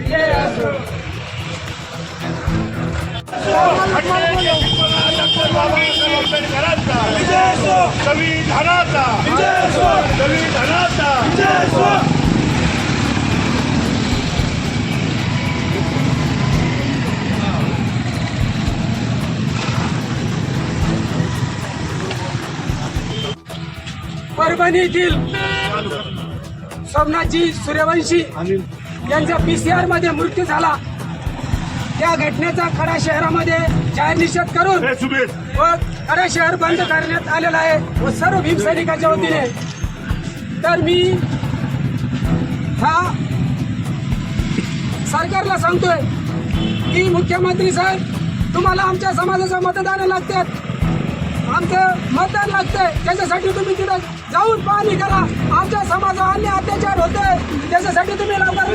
विजय असो संविधानाचा संविधानाचा परभणीतील सोमनाथजी सूर्यवंशी यांचा पीसीआरमध्ये मृत्यू झाला त्या घटनेचा खडा शहरामध्ये जाहीर निषेध करून व खडा शहर बंद करण्यात आलेला आहे व सर्व भीमसैनिकांच्या वतीने. तर मी हा सरकारला सांगतोय की मुख्यमंत्री साहेब तुम्हाला आमच्या समाजाचं मतदान लागतात आमचं मतदान लागतंय. त्याच्यासाठी तुम्ही तिथं जाऊन पाहणी करा. आमच्या समाजावर अन्य अत्याचार होते त्याच्यासाठी तुम्ही लवकर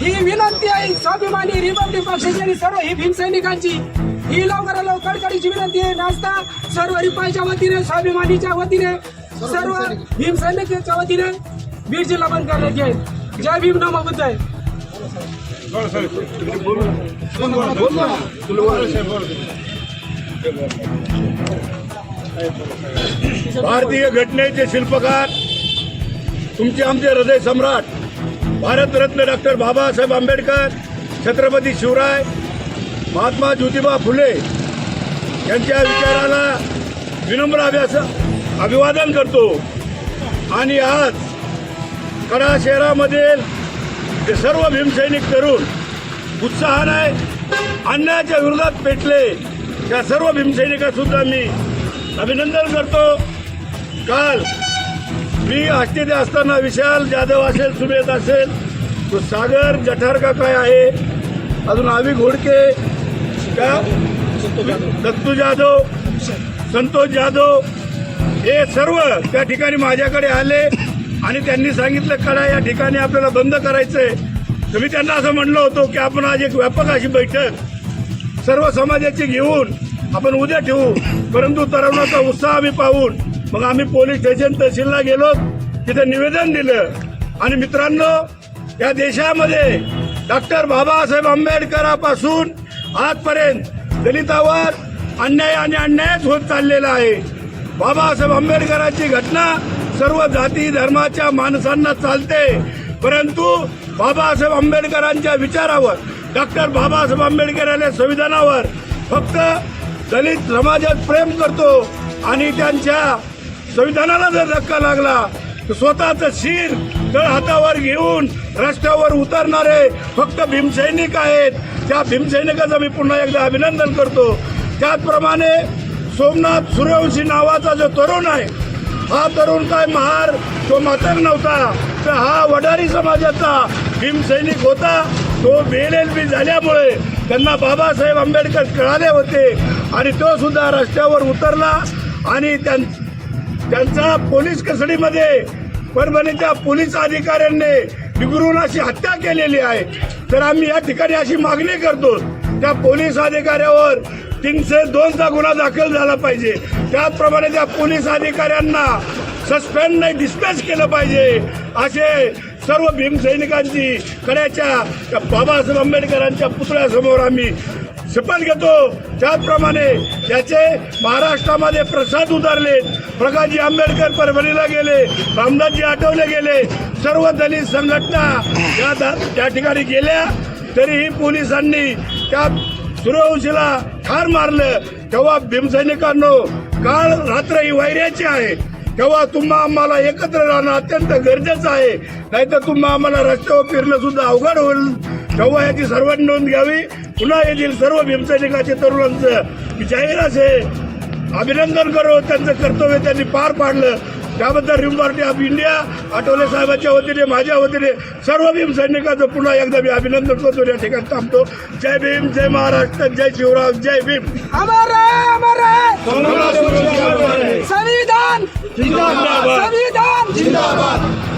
ही विनंती आहे स्वाभिमानी रिपब्लिक पक्षाची आणि सर्व ही भीमसैनिकांची. ही लवकरात लवकर कडकडीची विनंती आहे. नाचता सर्व रिपाईच्या वतीने स्वाभिमानीच्या वतीने सर्व भीमसैनिकांच्या वतीने बीड जिल्हा बंद करण्यात येईल. जय भीम नमो बुद्ध. भारतीय घटनेचे शिल्पकार तुमचे आमचे हृदय सम्राट भारतरत्न डॉक्टर बाबासाहेब आंबेडकर छत्रपती शिवराय महात्मा ज्योतिबा फुले यांच्या विचाराला विनम्र अभ्यास अभिवादन करतो. आणि आज कडा शहरामधील ते सर्व भीमसैनिक तरुण उत्साहाने अन्यायाच्या विरोधात पेटले. त्या सर्व भीमसैनिकांसुद्धा मी अभिनंदन करतो. काल मी आष्टीत असताना विशाल जाधव असेल सुमेध असेल तो सागर जठार का काय आहे? अजून आवी घोडके का? दत्तू जाधव संतोष जाधव हे सर्व त्या ठिकाणी माझ्याकडे आले आणि त्यांनी सांगितलं कडा या ठिकाणी आपल्याला बंद करायचंय. तर मी त्यांना असं म्हणलं होतं की आपण आज एक व्यापक अशी बैठक सर्व समाजाची घेऊन आपण उद्या ठेवू. परंतु तरुणाचा उत्साह आम्ही पाहून मग आम्ही पोलीस स्टेशन तहसीलला गेलो तिथे निवेदन दिलं. आणि मित्रांनो या देशामध्ये डॉक्टर बाबासाहेब आंबेडकरापासून आजपर्यंत दलितावर अन्याय आणि अन्यायच होत चाललेला आहे. बाबासाहेब आंबेडकरांची घटना सर्व जाती धर्माच्या माणसांना चालते. परंतु बाबासाहेब आंबेडकरांच्या विचारावर डॉक्टर बाबासाहेब आंबेडकर यांच्या संविधानावर फक्त दलित समाजात प्रेम करतो आणि त्यांच्या संविधानाला जर धक्का लागला तर स्वतःचं शिर तळ हातावर घेऊन रस्त्यावर उतरणारे फक्त भीमसैनिक आहेत. त्या भीमसैनिकाचं मी पुन्हा एकदा अभिनंदन करतो. त्याचप्रमाणे सोमनाथ सूर्यवंशी नावाचा जो तरुण आहे हा तरुण काय महार तो मातर नव्हता तर हा वडारी समाजाचा भीमसैनिक होता. तो एल एल बी झाल्यामुळे त्यांना बाबासाहेब आंबेडकर कळाले होते. आणि तो सुद्धा रस्त्यावर उतरला आणि त्यां त्यांचा पोलीस कस्टडीमध्ये परभणीच्या पोलीस अधिकाऱ्यांनी बिघडून अशी हत्या केलेली आहे. तर आम्ही या ठिकाणी अशी मागणी करतो त्या पोलीस अधिकाऱ्यावर तीनशे दोनचा गुन्हा दाखल झाला पाहिजे. त्याचप्रमाणे त्या पोलीस अधिकाऱ्यांना सस्पेंड नाही डिस्पॅच केलं पाहिजे. असे सर्व भीमसैनिकांची कड्याच्या बाबासाहेब आंबेडकरांच्या पुतळ्यासमोर आम्ही शपथ घेतो. त्याचप्रमाणे त्याचे महाराष्ट्रामध्ये प्रसाद उतरले. प्रकाशजी आंबेडकर परभणीला गेले रामदासजी आठवले गेले. सर्व दलित संघटना या त्या ठिकाणी गेल्या. तरीही पोलिसांनी त्या सूर्यवंशीला ठार मारलं. तेव्हा भीमसैनिकांनो काळ रात्र ही वैर्याची आहे. तेव्हा तुम्हा आम्हाला एकत्र राहणं अत्यंत गरजेचं आहे नाहीतर तुम्हा आम्हाला रस्त्यावर फिरणं सुद्धा अवघड होईल. तेव्हा याची सर्वांनी नोंद घ्यावी? पुन्हा येथील सर्व भीमसैनिकाचे तरुणांचं मी जाहीर असे अभिनंदन करो. त्यांचं कर्तव्य त्यांनी पार पाडलं. त्याबद्दल रिम पार्टी ऑफ इंडिया आठवले साहेबांच्या वतीने माझ्या वतीने सर्व भीम सैनिकांचं पुन्हा एकदा मी अभिनंदन करतो या ठिकाणी थांबतो. जय भीम जय महाराष्ट्र जय शिवराज जय भीम. संविधान!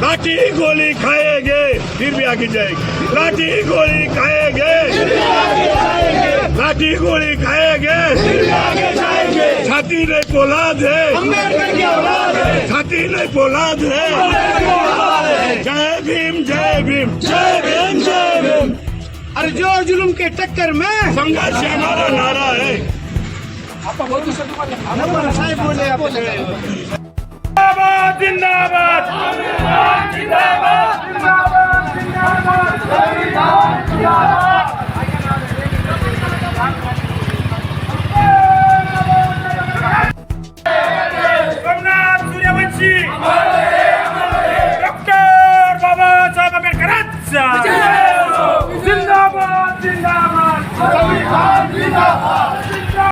लाठी गोली खाएंगे फिर भी आगे जाएंगे लाठी गोली खाएंगे लाठी गोली खाएँगे। छाती नहीं पोलाद है। छाती नहीं पोलाद है। जय भीम जय भीम। जय भीम जय भीम। अरे जो जुलूम के टक्कर में संघर्ष येणारा नारा आहे जिंदाबाद बोलू शकतो الإنسان زنداباد زنداباد.